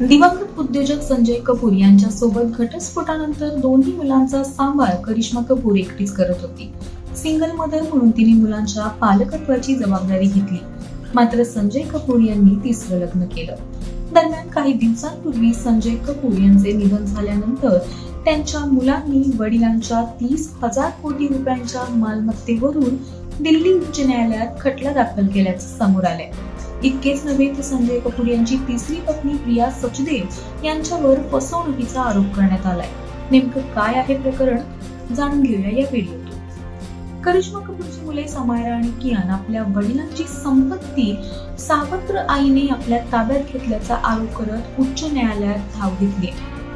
दिवंगत उद्योजक संजय कपूर यांच्या सोबत घटस्फोटानंतर दोन्ही मुलांचा सांभाळ करिश्मा कपूर एकटीच करत होती. सिंगल मदर म्हणून तिने मुलांच्या पालकत्वाची जबाबदारी घेतली. मात्र संजय कपूर यांनी तिसरं लग्न केलं. दरम्यान काही दिवसांपूर्वी संजय कपूर यांचे निधन झाल्यानंतर त्यांच्या मुलांनी वडिलांच्या तीस हजार कोटी रुपयांच्या मालमत्तेवरून दिल्ली उच्च न्यायालयात खटला दाखल केल्याचं समोर आलंय. इतकेच नव्हे तर संजय कपूर यांची तिसरी पत्नी प्रिया सचदेव यांच्यावर फसवणुकीचा आरोप करण्यात आलाय. नेमकं काय आहे प्रकरण? जाणून घेऊया या व्हिडिओतून. करिश्मा कपूरची मुले समायरा आणि कियान आपल्या वडिलांची संपत्ती सावत्र आईने आपल्या ताब्यात घेतल्याचा आरोप करत उच्च न्यायालयात धाव घेतली.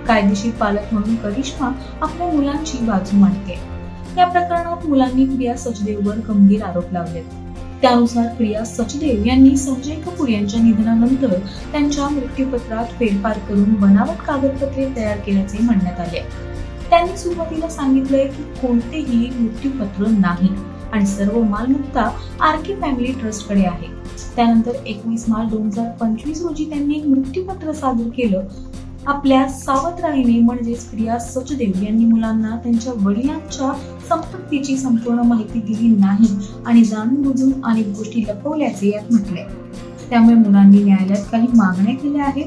कायदेशीर पालक म्हणून करिश्मा आपल्या मुलांची बाजू मांडते. या प्रकरणात मुलांनी प्रिया सचदेववर गंभीर आरोप लावलेत. त्यानुसार प्रिया सचदेव यांनी संजय कपूर यांच्या निधनानंतर त्यांच्या मृत्यूपत्रात फेरफार करून बनावट कागदपत्रे तयार केल्याचे म्हणण्यात आले. त्यांनी सुरुवातीला सांगितलंय की कोणतेही मृत्यूपत्र नाही आणि सर्व मालमत्ता आरके फॅमिली ट्रस्टकडे आहे. त्यानंतर एकवीस मार्च दोन हजार पंचवीस रोजी त्यांनी एक मृत्यूपत्र सादर केलं. आपल्या सावत्राईने म्हणजेच प्रिया सचदेव यांनी मुलांना त्यांच्या वडिलांच्या संपत्तीची संपूर्ण माहिती दिली नाही आणि जाणून बुजून अनेक गोष्टी लपवल्याचे यात म्हटले. त्यामुळे मुलांनी न्यायालयात काही मागण्या केल्या आहेत.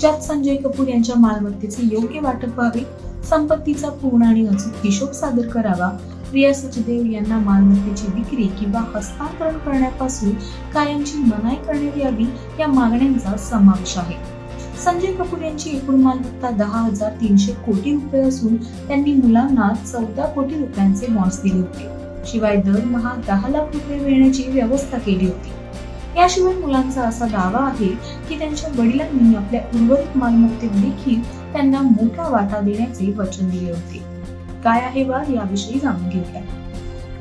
ज्यात संजय कपूर यांच्या मालमत्तेचे योग्य वाटप व्हावे संपत्तीचा पूर्ण आणि अचूक हिशोब सादर करावा प्रिया सचदेव यांना मालमत्तेची विक्री किंवा हस्तांतरण करण्यापासून कायमची मनाई करण्यात यावी या मागण्यांचा समावेश आहे. संजय कपूर यांची एकूण मालमत्ता दहा हजार तीनशे कोटी रुपये असून त्यांनी मुलांना चौदा कोटी रुपयांचे बॉन्ड्स दिले होते. शिवाय दरमहा दहा लाख रुपये मिळण्याची व्यवस्था केली होती. याशिवाय मुलांचा असा दावा आहे की त्यांच्या वडिलांनी आपल्या उर्वरित मालमत्तेत देखील त्यांना मोठा वाटा देण्याचे वचन दिले होते. काय आहे वाद याविषयी जाणून घेऊया.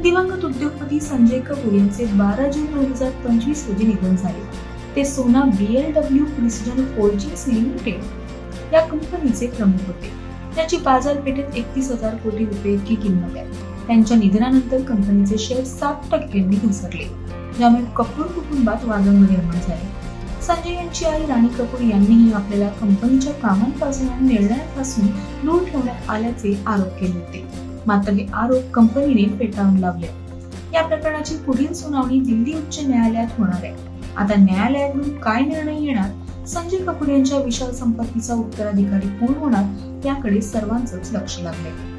दिवंगत उद्योगपती संजय कपूर यांचे बारा जून दोन हजार पंचवीस रोजी निधन झाले. ते Sona B L precision forgings limited या कंपनीचे प्रमुख होते. त्याची बाजारपेठेत एकतीस हजार कोटी रुपये इतकी किंमत आहे. त्यांच्या निधनानंतर कंपनीचे शेअर सात टक्क्यांनी घसरले. ज्यामुळे कपूर कुटुंबात वादंग निर्माण झाले. संजय यांची आई राणी कपूर यांनीही आपल्याला कंपनीच्या कामांपासून आणि निर्णयापासून दूर ठेवण्यात आल्याचे आरोप केले होते. मात्र हे आरोप कंपनीने फेटाळून लावले. या प्रकरणाची पुढील सुनावणी दिल्ली उच्च न्यायालयात होणार आहे. आता न्यायालयाकडून काय निर्णय येणार? संजय कपूर यांच्या विशाल संपत्तीचा उत्तराधिकारी कोण होणार? याकडे सर्वांचंच लक्ष लागले